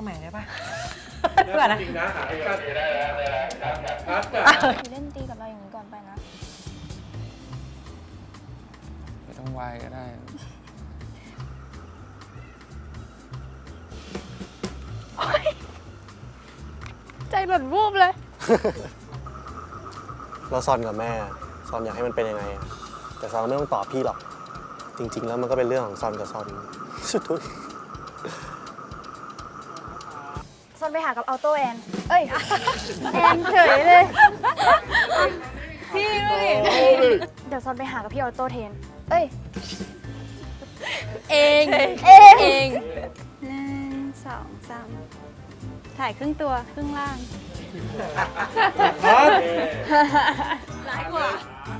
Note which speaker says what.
Speaker 1: เอาใหม่ได้ปะเพื่อนนะ
Speaker 2: จริงนะหากันพักกัน
Speaker 3: เล่นตีกับเราอย่างนี้ก่อนไปนะ
Speaker 4: ไม่ต้องวายก็ได้
Speaker 3: ใจหล่นวูบเลย
Speaker 5: เราซอนกับแม่ซอนอยากให้มันเป็นยังไงอะแต่ซอนไม่ต้องตอบพี่หรอก จริง ๆ แล้วมันก็เป็นเรื่องของซอนกับซอนสุดทุย
Speaker 3: ซอนไปหากับออโต้แอน เอ้ย แอนเฉยเลย พี่เลยเดี๋ยวซอนไปหากับพี่ออโต้แทน เอ้ย
Speaker 6: เอง
Speaker 3: เอง
Speaker 6: เอง
Speaker 3: หนึ่งสองสามถ่ายครึ่งตัวครึ่งล่าง
Speaker 2: พัก
Speaker 6: ร้ายกว่า
Speaker 2: พ